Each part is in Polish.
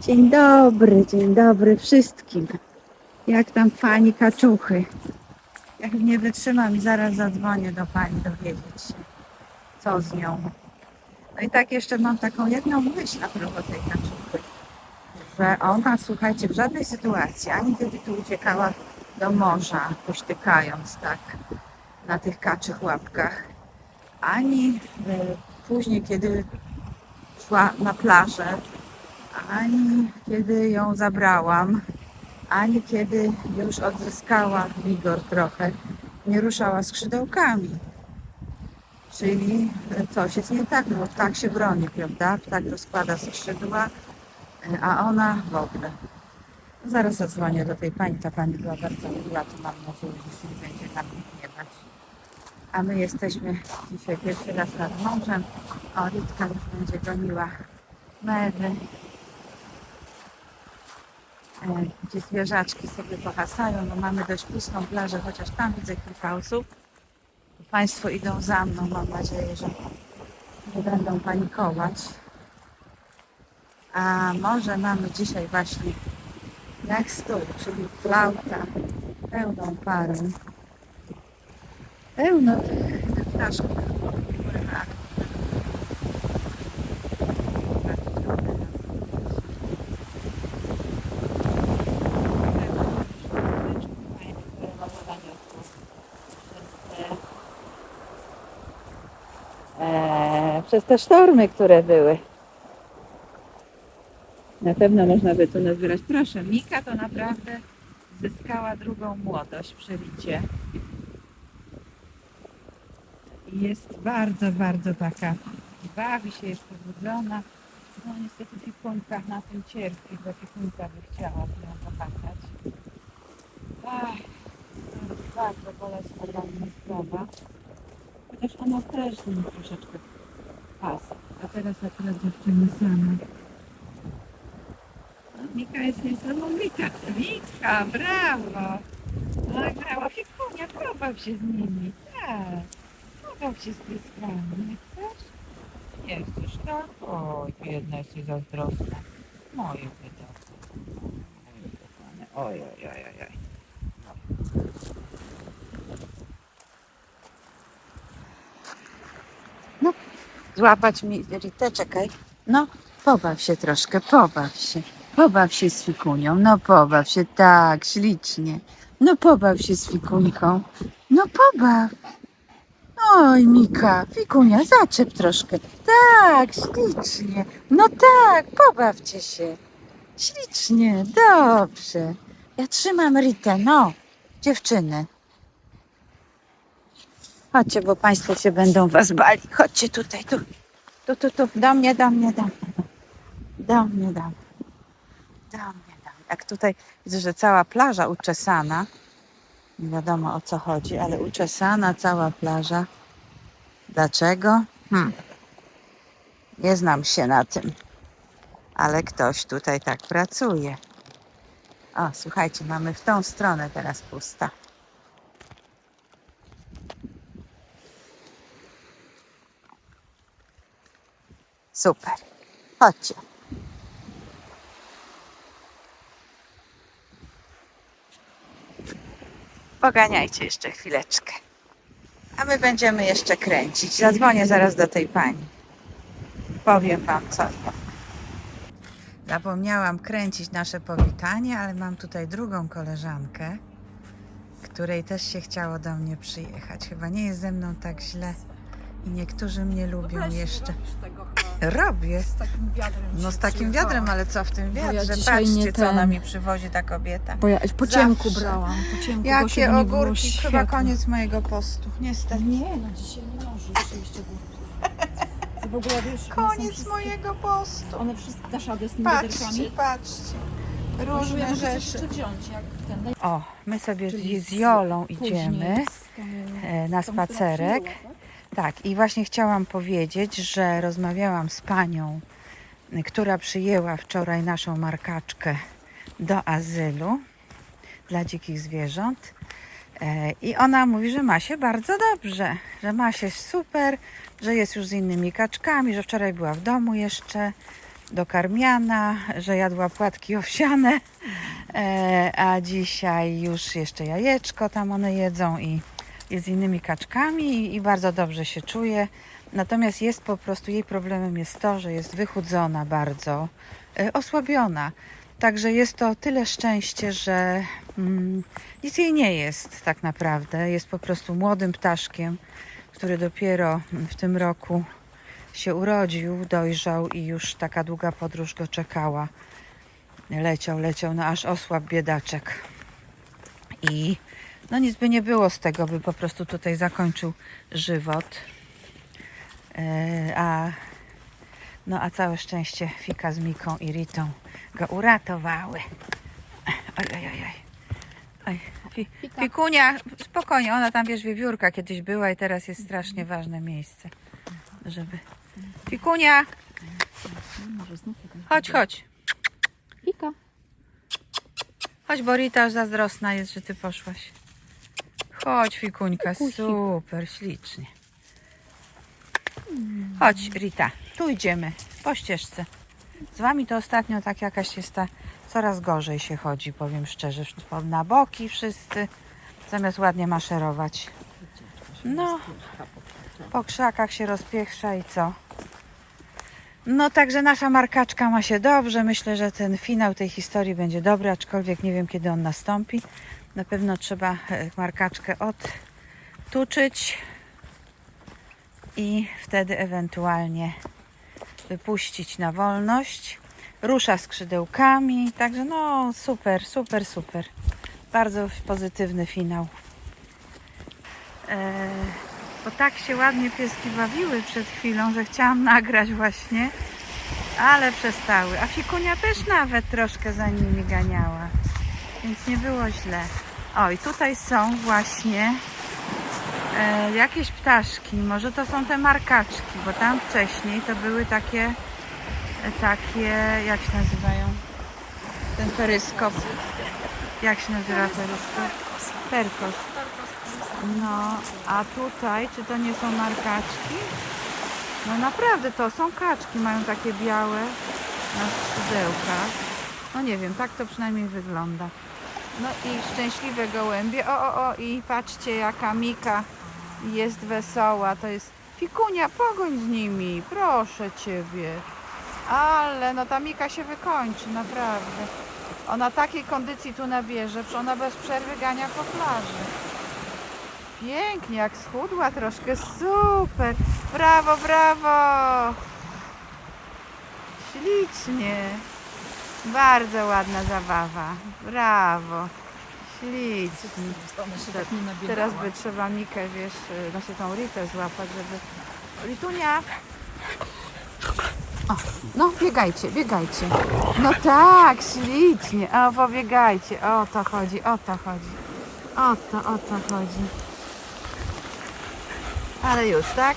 Dzień dobry, dzień dobry wszystkim. Jak tam pani kaczuchy? Jak nie wytrzymam zaraz zadzwonię do pani dowiedzieć się, co z nią. No i tak jeszcze mam taką jedną myśl a propos tej kaczuchy, że ona, słuchajcie, w żadnej sytuacji, ani kiedy tu uciekała do morza, pośtykając tak na tych kaczych łapkach, ani y, później, kiedy szła na plażę, ani kiedy ją zabrałam, ani kiedy już odzyskała wigor trochę, nie ruszała skrzydełkami. Czyli coś jest nie tak, no ptak się broni, prawda? Ptak rozkłada skrzydła, a ona w ogóle. Zaraz zadzwonię do tej pani, ta pani była bardzo miła, to mam nadzieję, że się nie będzie nam gniewać. A my jesteśmy dzisiaj pierwszy raz nad morzem. O, Ritka już będzie goniła mewy. E, gdzie zwierzaczki sobie pohasają. No mamy dość pustą plażę, chociaż tam widzę kilka osób. Państwo idą za mną, mam nadzieję, że nie będą panikować. A może mamy dzisiaj właśnie jak stół, czyli flauta pełną parą. Pełno tych ptaszków. Przez te sztormy, które były. Na pewno można by tu nazbierać. Proszę, Mika to naprawdę zyskała drugą młodość przy Ricie. I jest bardzo, bardzo taka, bawi się, jest pobudzona. No niestety Fikunka na tym cierpi, bo Fikunka by chciała z nią pokazać. Ach, to jest bardzo bolesna dla mnie sprawa. Chociaż ona też mi troszeczkę pas. A teraz akurat dziewczyny same. Mika jest niesamowita. Mika, brawo! No, brawo, Fikunia, pobaw się z nimi. Tak, pobaw się z pieskami. Nie chcesz? Nie chcesz, tak? Oj, biedna jesteś zazdrosna. Moje kochane. Oj, oj, oj, oj, oj. Złapać mi Ritę, czekaj. No, pobaw się troszkę, pobaw się. Pobaw się z Fikunią, no pobaw się, tak, ślicznie. No pobaw się z Fikunką. No pobaw. Oj, Mika, Fikunia, zaczep troszkę. Tak, ślicznie. No tak, pobawcie się. Ślicznie, dobrze. Ja trzymam Ritę, no, dziewczyny. Chodźcie, bo Państwo się będą Was bali. Chodźcie tutaj, tu, tu, tu, tu, do mnie, do mnie, do mnie. Do mnie, do mnie. Do mnie, do mnie. Jak tutaj widzę, że cała plaża uczesana. Nie wiadomo o co chodzi, ale uczesana cała plaża. Dlaczego? Hmm. Nie znam się na tym. Ale ktoś tutaj tak pracuje. O, słuchajcie, mamy w tą stronę teraz pusta. Super. Chodźcie. Poganiajcie jeszcze chwileczkę. A my będziemy jeszcze kręcić. Zadzwonię zaraz do tej pani. Powiem wam co. Zapomniałam kręcić nasze powitanie, ale mam tutaj drugą koleżankę, której też się chciało do mnie przyjechać. Chyba nie jest ze mną tak źle i niektórzy mnie lubią Weź, jeszcze. robisz tego chyba Robię. z takim wiadrem. No z takim wiadrem, ale co w tym ja wiadrze? dzisiaj Patrzcie, co ona mi przywozi ta kobieta. Bo ja po ciemku brałam. Po ciemku, Jakie ogórki, chyba koniec mojego postu. Niestety. Nie, no dzisiaj nie możesz jeść ogórków. W ogóle wiesz, Koniec wszystkie- mojego postu. One wszystkie dasz radę z tymi Patrzcie, patrzcie. Może ja Różne coś rzeczy. O, my sobie z Jolą idziemy e, na spacerek. Tak? I właśnie chciałam powiedzieć, że rozmawiałam z panią, która przyjęła wczoraj naszą markaczkę do azylu dla dzikich zwierząt. E, I ona mówi, że ma się bardzo dobrze, że ma się super, że jest już z innymi kaczkami, że wczoraj była w domu jeszcze do karmiana, że jadła płatki owsiane, e, a dzisiaj już jeszcze jajeczko tam one jedzą i jest z innymi kaczkami i, i bardzo dobrze się czuje. Natomiast jest po prostu, jej problemem jest to, że jest wychudzona bardzo, e, osłabiona. Także jest to tyle szczęście, że mm, nic jej nie jest tak naprawdę. Jest po prostu młodym ptaszkiem, który dopiero w tym roku się urodził, dojrzał i już taka długa podróż go czekała. Leciał, leciał, no aż osłabł biedaczek. I no nic by nie było z tego, by po prostu tutaj zakończył żywot. E, a, no a całe szczęście Fika z Miką i Ritą go uratowały. Oj, oj, oj, oj. oj. Fi, Fikunia, spokojnie, ona tam wiesz, wiewiórka kiedyś była i teraz jest strasznie ważne miejsce, żeby... Fikunia, chodź, chodź. Pika. Chodź, Borita, aż zazdrosna jest, że ty poszłaś. Chodź, Fikuńka, super, ślicznie. Chodź, Rita, tu idziemy, po ścieżce. Z wami to ostatnio tak jakaś jest ta, coraz gorzej się chodzi, powiem szczerze, na boki wszyscy, zamiast ładnie maszerować. No, po krzakach się rozpieprza i co? No także nasza markaczka ma się dobrze. Myślę, że ten finał tej historii będzie dobry, aczkolwiek nie wiem kiedy on nastąpi. Na pewno trzeba e, markaczkę odtuczyć i wtedy ewentualnie wypuścić na wolność. Rusza skrzydełkami, także no super, super, super. Bardzo pozytywny finał. Eee, bo tak się ładnie pieski bawiły przed chwilą, że chciałam nagrać właśnie, ale przestały. A Fikunia też nawet troszkę za nimi ganiała, więc nie było źle. O, i tutaj są właśnie e, jakieś ptaszki. Może to są te markaczki, bo tam wcześniej to były takie, e, takie, jak się nazywają? Ten peryskop. Jak się nazywa peryskop? Perkos. No, a tutaj, czy to nie są markaczki? No naprawdę, to są kaczki, mają takie białe na skrzydełkach. No nie wiem, tak to przynajmniej wygląda. No i szczęśliwe gołębie. O, o, o, i patrzcie jaka Mika jest wesoła. To jest Fikunia, pogoń z nimi, proszę Ciebie. Ale no ta Mika się wykończy, naprawdę. Ona takiej kondycji tu nabierze, że ona bez przerwy gania po plaży. Pięknie, jak schudła troszkę, super. Brawo, brawo. Ślicznie. Bardzo ładna zabawa. Brawo. Ślicznie. Się tak nie. Teraz by trzeba Mikę, wiesz, znaczy tą Ritę złapać, żeby... Ritunia! O, no biegajcie, biegajcie. No tak, ślicznie. O, pobiegajcie. O to chodzi, o to chodzi. O to, o to chodzi. Ale już, tak?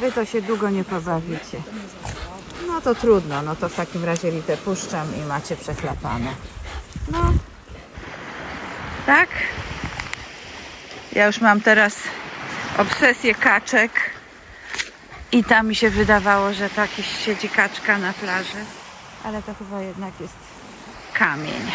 Wy to się długo nie pobawicie. No to trudno, no to w takim razie Ritę puszczam i macie przechlapane. No. Tak? Ja już mam teraz obsesję kaczek i tam mi się wydawało, że to jakieś siedzi kaczka na plaży, ale to chyba jednak jest kamień.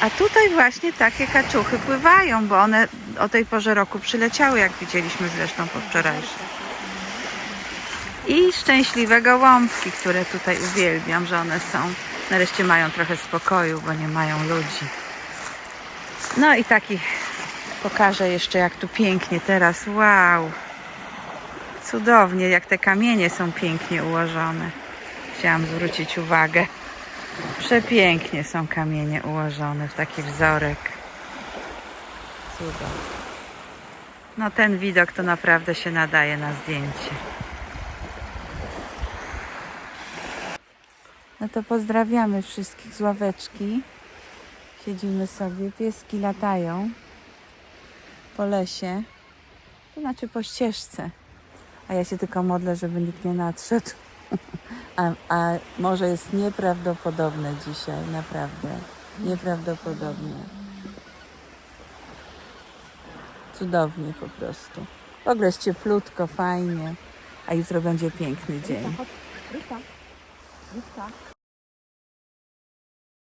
A tutaj właśnie takie kaczuchy pływają, bo one o tej porze roku przyleciały, jak widzieliśmy zresztą po wczorajszym. I szczęśliwe gołąbki, które tutaj uwielbiam, że one są. Nareszcie mają trochę spokoju, bo nie mają ludzi. No i taki pokażę jeszcze, jak tu pięknie teraz. Wow! Cudownie, jak te kamienie są pięknie ułożone. Chciałam zwrócić uwagę. Przepięknie są kamienie ułożone w taki wzorek. Cudownie. No ten widok to naprawdę się nadaje na zdjęcie. No to pozdrawiamy wszystkich z ławeczki. Siedzimy sobie, pieski latają po lesie, to znaczy po ścieżce. A ja się tylko modlę, żeby nikt nie nadszedł. A, a może jest nieprawdopodobne dzisiaj, naprawdę. Nieprawdopodobnie. Cudownie po prostu. W ogóle jest cieplutko, fajnie. a jutro będzie piękny dzień. Ryta, Ryta.